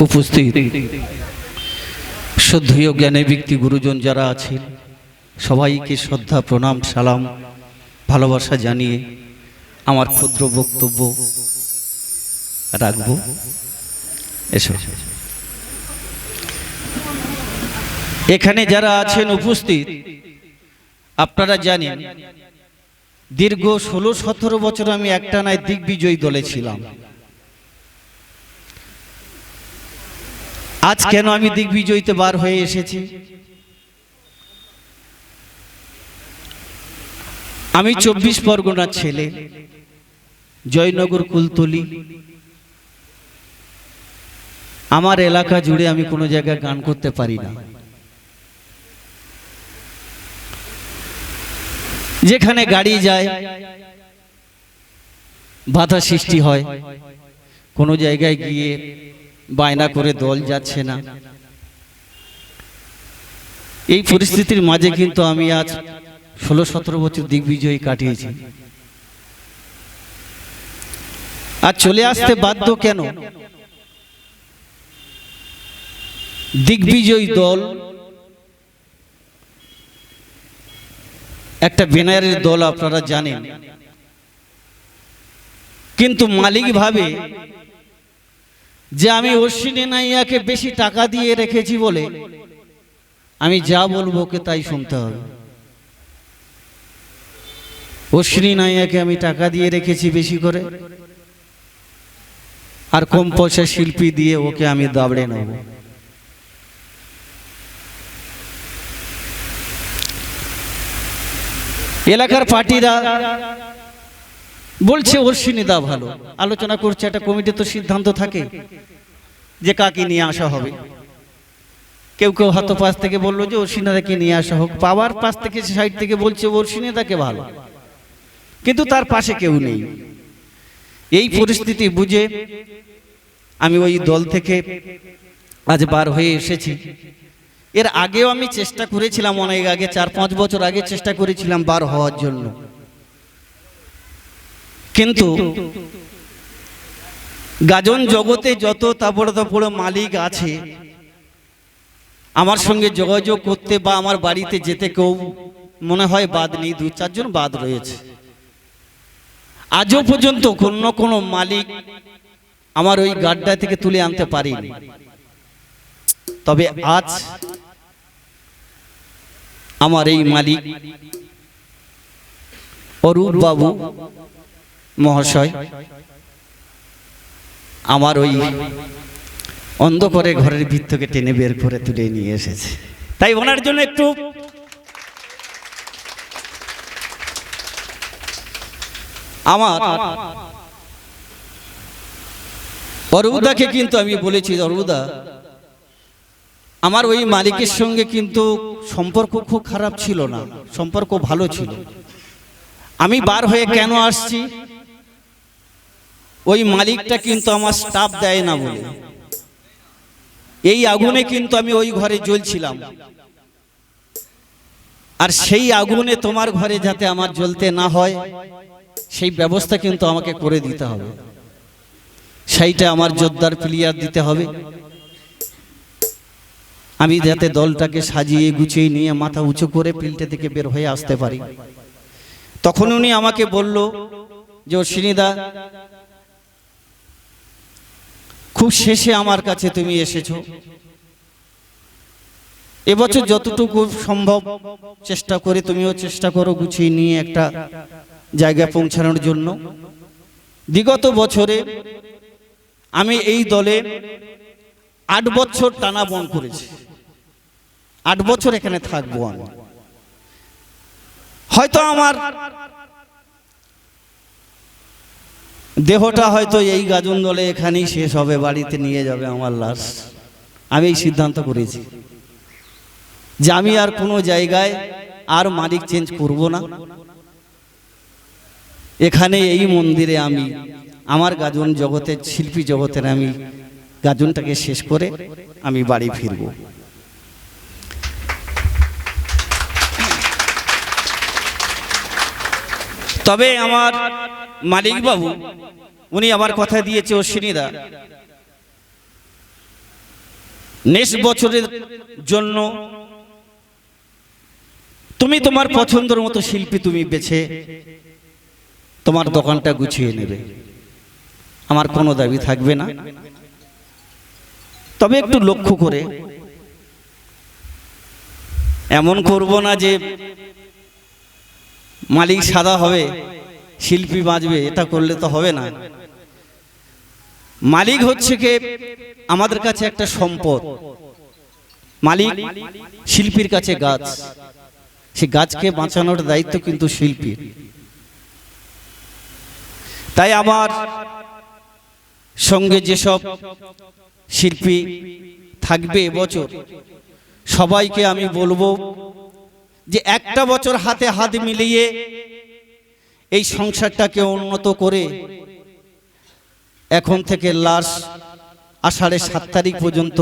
উপস্থিত। শ্রদ্ধেয় জ্ঞানী ব্যক্তি গুরুজন যারা আছেন, সবাইকে শ্রদ্ধা, প্রণাম, সালাম, ভালোবাসা জানিয়ে আমার ক্ষুদ্র বক্তব্য রাখব। এসো। এখানে যারা আছেন উপস্থিত, আপনারা জানেন, দীর্ঘ ষোলো সতেরো বছর আমি একটানায় দিগ্বিজয়ী দলে ছিলাম। আজ কেন আমি দিগ্বিজয়ীতে বার হয়ে এসেছি? আমি চব্বিশ পরগনার ছেলে, জয়নগর কুলতলি। আমার এলাকা জুড়ে আমি কোনো জায়গায় গান করতে পারি না। যেখানে গাড়ি যায়, বাধা সৃষ্টি হয়, কোনো জায়গায় গিয়ে বায়না করে দল যাচ্ছে না। এই পরিস্থিতির মাঝে কিন্তু আমি আজ ষোলো সতেরো বছর দিগ্বিজয়ী কাটিয়েছি। আর চলে আসতে বাধ্য কেন? দিগ্বিজয়ী দল একটা বেনারের দল আপনারা জানেন। কিন্তু মালিক ভাবে যে আমি অশ্বিনী নাইয়াকে বেশি টাকা দিয়ে রেখেছি বলে আমি যা বলব ওকে তাই শুনতে হবে। অশ্বিনী নাইয়াকে আমি টাকা দিয়ে রেখেছি বেশি করে। আর কম পয়সা শিল্পী দিয়ে ওকে আমি দাবড়ে নেব। এলাকার পার্টিরা বলছে, অশ্বিনী দা ভালো। আলোচনা করছে, একটা কমিটি তো সিদ্ধান্ত থাকে যে কাকে নিয়ে আসা হবে। কেউ কেউ হাত পাশ থেকে বলল যে অশ্বিনাদাকে নিয়ে আসা হোক। পাওয়ার পাশ থেকে, সাইড থেকে বলছে অশ্বিনাদাকে ভালো। কিন্তু তার পাশে কেউ নেই। এই পরিস্থিতি বুঝে আমি ওই দল থেকে আজ বার হয়ে এসেছি। এর আগেও আমি চেষ্টা করেছিলাম, অনেক আগে, চার পাঁচ বছর আগে চেষ্টা করেছিলাম বার হওয়ার জন্য। কিন্তু গাজন জগতে যত তাপড় তাপড় মালিক আছে, আমার সঙ্গে যোগাযোগ করতে বা আমার বাড়িতে যেতে কেউ মনে হয় বাদ নেই, দু চারজন বাদ রয়েছে। আজও পর্যন্ত কোনো কোনো মালিক আমার ওই গাড্ডা থেকে তুলে আনতে পারিনি। তবে আজ আমার এই মালিক অরূপ বাবু মহাশয়, আমার ওই অন্ধকারে ঘরের ভিত থেকে টেনে বের করে তুলে নিয়ে এসেছে। তাই ওনার জন্য একটু আমার অরুদাকে কিন্তু আমি বলেছি, অরুদা, আমার ওই মালিকের সঙ্গে কিন্তু সম্পর্ক খুব খারাপ ছিল না, সম্পর্ক ভালো ছিল। আমি বার হয়ে কেন আসছি? ওই মালিকটা কিন্তু আমার স্টাফ দেয় না বলে। এই আগুনে কিন্তু আমি ওই ঘরে জ্বলছিলাম। আর সেই আগুনে তোমার ঘরে যাতে আমার জ্বলতে না হয়, সেই ব্যবস্থা কিন্তু আমাকে করে দিতে হবে। সেইটা আমার জোরদার প্লেয়ার দিতে হবে। আমি যাতে দলটাকে সাজিয়ে গুছিয়ে নিয়ে মাথা উঁচু করে পিলটে থেকে বের হয়ে আসতে পারি। তখন উনি আমাকে বলল যে অশ্বিনীদা খুব শেষে আমার কাছে তুমি এসেছ। এবছর যতটুকু সম্ভব চেষ্টা করে তুমিও চেষ্টা করো গুছিয়ে নিয়ে একটা জায়গায় পৌঁছানোর জন্য। বিগত বছরে আমি এই দলে আট বছর টানা বন করেছি। আট বছর এখানে থাকব আমি। হয়তো আমার দেহটা হয়তো এই গাজন দলে এখানেই শেষ হবে, বাড়িতে নিয়ে যাবে আমার লাশ। আমি এই সিদ্ধান্ত করেছি যে আমি আর কোনো জায়গায় আর মালিক চেঞ্জ করব না। এখানে এই মন্দিরে আমি, আমার গাজন জগতের শিল্পী জগতের আমি গাজনটাকে শেষ করে আমি বাড়ি ফিরব। তবে আমার মালিক বাবু, উনি আমার কথা দিয়েছে অশ্বিনীদা নেক্সট বছরের জন্য তুমি তোমার পছন্দের মতো শিল্পী তুমি বেছে, তোমার দোকানটা গুছিয়ে নেবে। আমার কোনো দাবি থাকবে না। তবে একটু লক্ষ্য করে, এমন করব না যে মালিক সাদা হবে। শিল্পী বাঁচবে, এটা করলে তো হবে না। মালিক হচ্ছে কে? আমাদের কাছে একটা সম্পদ। মালিক শিল্পীর কাছে গাছ। সে গাছকে বাঁচানোর দায়িত্ব কিন্তু শিল্পীর। তাই আমার সঙ্গে যেসব শিল্পী থাকবে এবছর, সবাইকে আমি বলব যে একটা বছর হাতে হাত মিলিয়ে এই সংসারটাকে উন্নত করে এখন থেকে লাস্ট আষাঢ়ের সাত তারিখ পর্যন্ত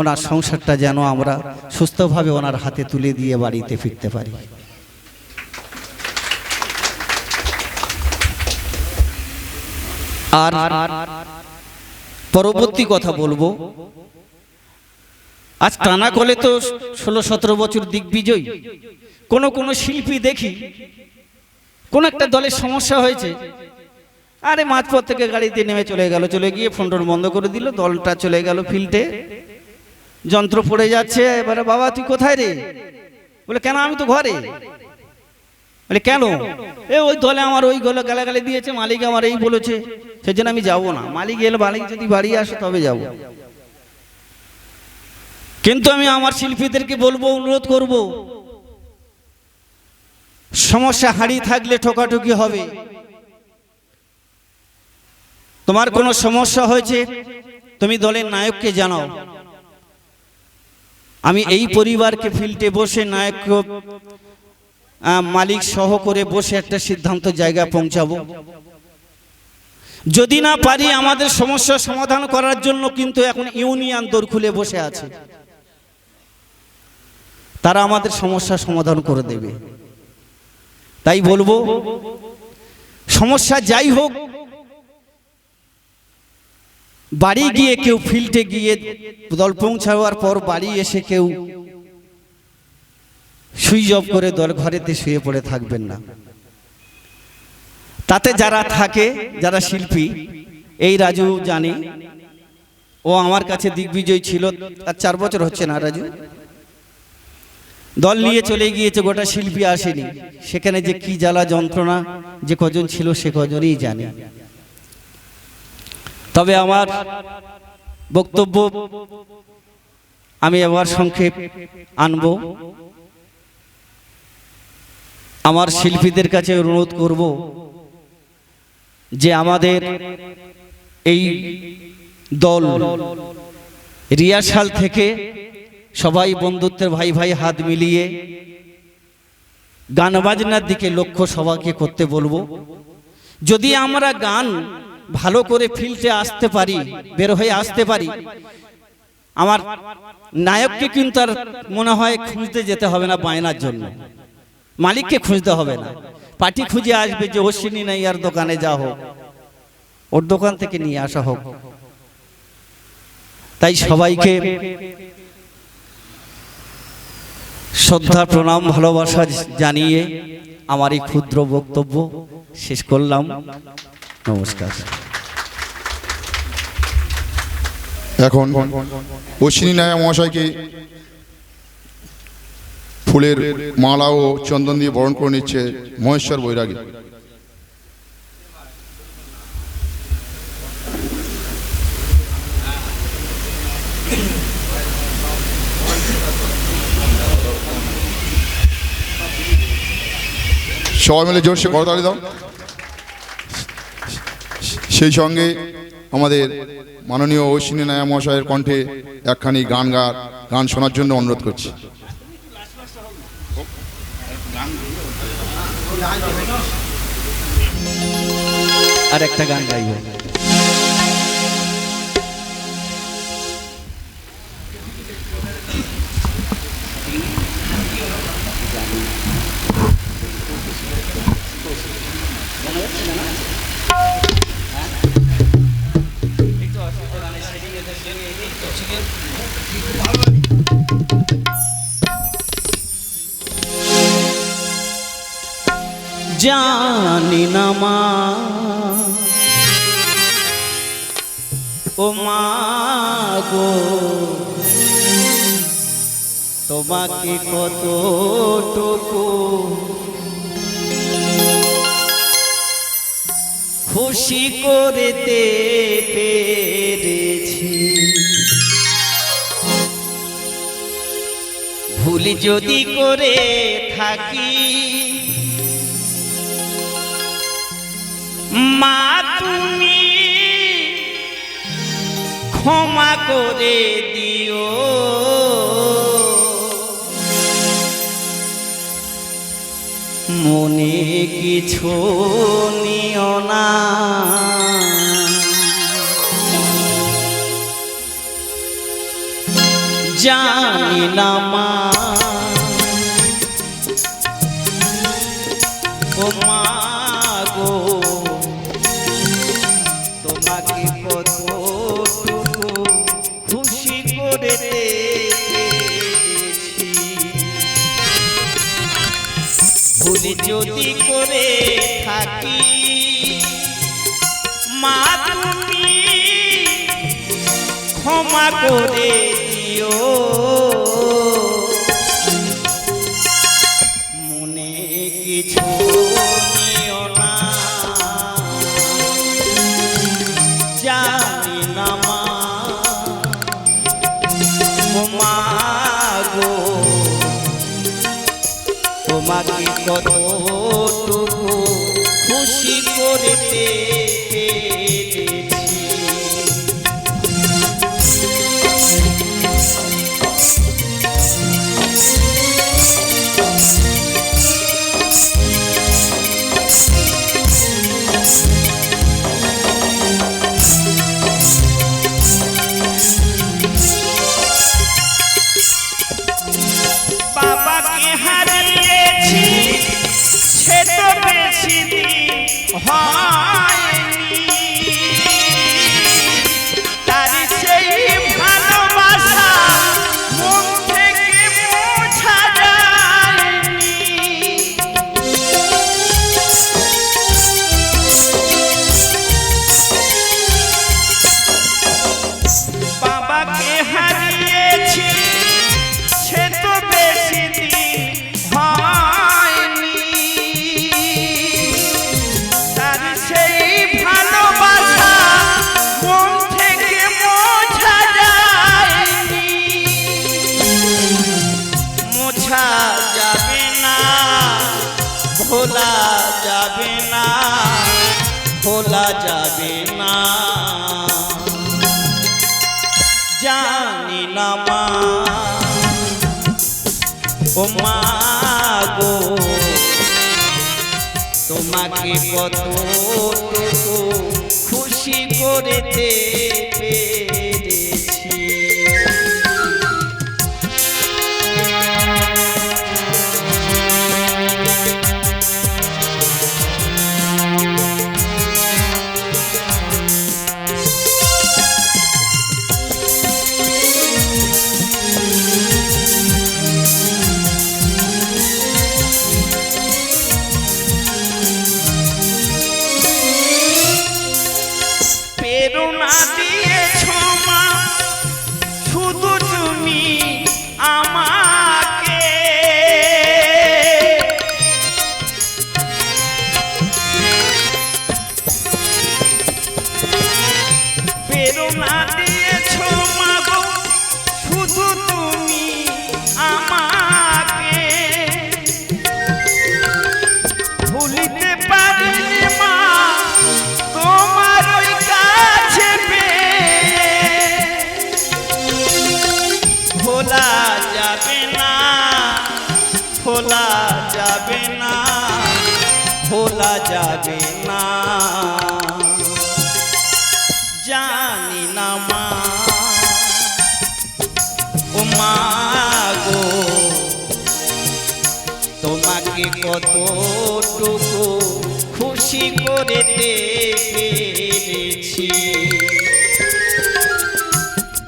ওনার সংসারটা যেন আমরা সুস্থভাবে ওনার হাতে তুলে দিয়ে বাড়িতে ফিরতে পারি। আর পরবর্তী কথা বলব, আজ টানা কলে তো ষোলো সতেরো বছর দিগ্বিজয়ী। কোনো কোনো শিল্পী দেখি কোন একটা দলের সমস্যা হয়েছে। আরে মাঝপথ থেকে গাড়িতে নেমে চলে গেল, চলে গিয়ে ফোন টোন বন্ধ করে দিল, দলটা চলে গেল ফিল্ডে যন্ত্র পড়ে যাচ্ছে, এবারে বাবা, তুই কোথায় রে? বলে, কেন আমি তো ঘরে? বলে, কেন? এ, ওই দলে আমার ওই গলে গালাগালি দিয়েছে, মালিক আমার এই বলেছে, সেজন্য আমি যাব না। মালিক এলে মালিক যদি বাড়ি আসে, তবে যাব। কিন্তু আমি আমার শিল্পীদেরকে বলব, অনুরোধ করব সমস্যা হারিয়ে থাকলে ঠোকাঠুকি হবে। তোমার কোনো সমস্যা হয়েছে? তুমি দলের নায়ককে জানাও। আমি এই পরিবারকে ফিল্ডে বসে নায়ক মালিক সহ করে বসে একটা সিদ্ধান্ত জায়গা পৌঁছাবো। যদি না পারি আমাদের সমস্যা সমাধান করার জন্য কিন্তু এখন ইউনিয়ন দৌড় খুলে বসে আছে। তারা আমাদের সমস্যা সমাধান করে দেবে। তাই বলব, সমস্যা যাই হোক, বাড়ি গিয়ে কেউ ফিল্ডে গিয়ে দল পৌঁছাবার পর বাড়ি এসে কেউ সুইচ অফ করে দল ঘরেতে শুয়ে পড়ে থাকবেন না। তাতে যারা থাকে, যারা শিল্পী, এই রাজু জানে, ও আমার কাছে দিগ্বিজয় ছিল, আর চার বছর হচ্ছে না রাজু। দল নিয়ে চলে গিয়েছে, গোটা শিল্পী আসেনি। সেখানে যে কি জ্বালা যন্ত্রণা, যে কজন ছিল সে কজনই জানে। তবে আমার বক্তব্য আমি আবার সংক্ষেপ আনব। আমার শিল্পীদের কাছে অনুরোধ করব যে আমাদের এই দল রিয়াসাল থেকে সবাই বন্ধুত্বের ভাই ভাই হাত মিলিয়ে গান বাজনার দিকে লক্ষ্য সবাইকে করতে বলব। যদি আমরা গান ভালো করে ফিল্ডে আসতে পারি, বের হয়ে আসতে পারি, আমার নায়ককে কিন্তু আর মনে হয় খুঁজতে যেতে হবে না বায়নার জন্য। মালিককে খুঁজতে হবে না। পার্টি খুঁজে আসবে যে অশ্বিনী নাই আর দোকানে যা হোক, ওর দোকান থেকে নিয়ে আসা হোক। তাই সবাইকে শ্রদ্ধা, প্রণাম, ভালোবাসা জানিয়ে আমার এই ক্ষুদ্র বক্তব্য শেষ করলাম। নমস্কার। এখন অশ্বিনী নায়া মহাশয়কে ফুলের মালা ও চন্দন দিয়ে বরণ করে নিচ্ছে মহেশ্বর বৈরাগী। সবাই মিলে জোরসে করতালি দাও। সেই সঙ্গে আমাদের মাননীয় অশ্বিনী নায়া মহাশয়ের কণ্ঠে একখানি গান গার গান শোনার জন্য অনুরোধ করছি। আর একটা গান গাইব। মা। ও মা গো তোমাকে কতটুকু খুশি করতে পেরেছি। ভুল যদি করে থাকি ক্ষমা করে দিও। মনে কিছু নিও না। জানি না মা। ও মা গো। ভুল যদি করে থাকি মা তুমি ক্ষমা করে দিও। মনে কিছু তোমাকে কতটুকু যাবে না, ভোলা যাবে না। জানি না মা, ও মা গো, তোমাকে কত খুশি করতে পেরেছি বলা যাবে না। জানি না মা। ও মা গো, তোমাকে কত টুকু খুশি করে পেরেছি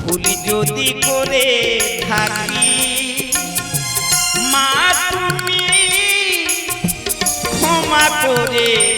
ভুল যদি করে থাকি দিও